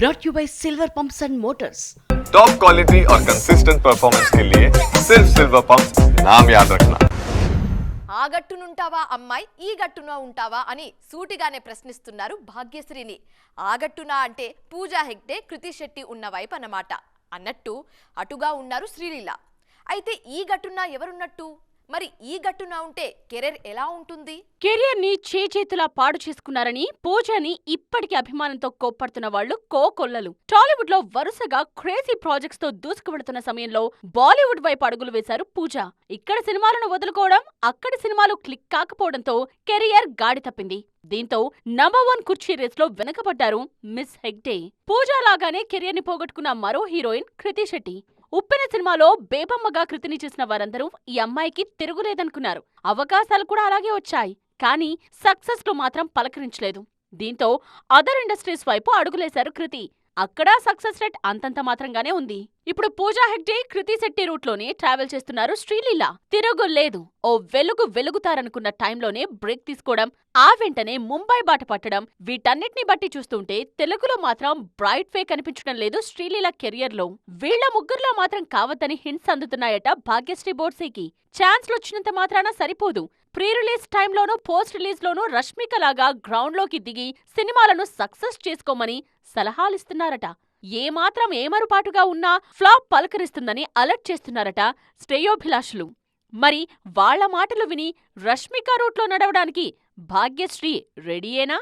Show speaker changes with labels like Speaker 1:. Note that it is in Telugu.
Speaker 1: brought you by Silver Pumps and Motors.
Speaker 2: Top quality और कंसिस्टेंट परफॉर्मेंस के लिए सिर्फ सिल्वर पंप नाम याद रखना
Speaker 3: ఆ గట్టునుంటావా అమ్మాయి ఈ గట్టున ఉంటావా అని సూటిగానే ప్రశ్నిస్తున్నారు భాగ్యశ్రీని ఆ గట్టున అంటే పూజా హెగ్డే కృతి శెట్టి ఉన్న వైపు అన్నమాట అన్నట్టు అటుగా ఉన్నారు శ్రీలీల అయితే ఈ గట్టున ఎవరున్నట్టు మరి ఈ గట్టున ఉంటే కెరీర్ ఎలా ఉంటుంది?
Speaker 4: కెరీర్ని చేచేతులా పాడు చేసుకున్నారని పూజాని ఇప్పటికీ అభిమానంతో కోప్పడుతున్న వాళ్ళు కోకొల్లలు. టాలీవుడ్లో వరుసగా క్రేజీ ప్రాజెక్ట్స్తో దూసుకువెడుతున్న సమయంలో బాలీవుడ్ వైపు అడుగులు వేశారు పూజ. ఇక్కడ సినిమాలను వదులుకోవడం అక్కడి సినిమాలు క్లిక్ కాకపోవడంతో కెరియర్ గాడి తప్పింది. దీంతో నంబర్ వన్ కుర్చీ రేస్లో వెనకబడ్డారు మిస్ హెగ్డే. పూజా లాగానే కెరియర్ని పోగొట్టుకున్న మరో హీరోయిన్ కృతి శెట్టి. ఉప్పెన సినిమాలో బేబమ్మగా కృతిని చేసిన వారందరూ ఈ అమ్మాయికి తిరుగులేదనుకున్నారు. అవకాశాలు కూడా అలాగే వచ్చాయి. కానీ సక్సెస్లో మాత్రం పలకరించలేదు. దీంతో అదర్ ఇండస్ట్రీస్ వైపు అడుగులేశారు కృతి. అక్కడ సక్సెస్ రేట్ అంతంత మాత్రంగానే ఉంది. ఇప్పుడు పూజా హెగ్డే కృతి శెట్టి రూట్లోనే ట్రావెల్ చేస్తున్నారు శ్రీలీల. తిరగలేదు ఓ వెలుగు వెలుగుతారనుకున్న టైంలోనే బ్రేక్ తీసుకోవడం ఆ వెంటనే ముంబై బాట పట్టడం వీటన్నిటిని బట్టి చూస్తుంటే తెలుగులో మాత్రం బ్రైట్ వే కనిపించడం లేదు శ్రీలీల కెరియర్లో. వీళ్ళ ముగ్గురులో మాత్రం కావద్దని హింట్స్ అందుతున్నాయట భాగ్యశ్రీ బోర్సేకి. ఛాన్స్లు వచ్చినంత మాత్రాన సరిపోదు. ప్రీ రిలీజ్ టైంలోనూ పోస్ట్ రిలీజ్లోనూ రష్మికలాగా రష్మిక లాగా గ్రౌండ్లోకి దిగి సినిమాలను సక్సెస్ చేసుకోమని సలహాలిస్తున్నారట. ఏమాత్రం ఏమరుపాటుగా ఉన్నా ఫ్లాప్ పలకరిస్తుందని అలర్ట్ చేస్తున్నారట శ్రేయోభిలాషులు. మరి వాళ్ళ మాటలు విని రష్మిక రూట్లో నడవడానికి భాగ్యశ్రీ రెడీయేనా?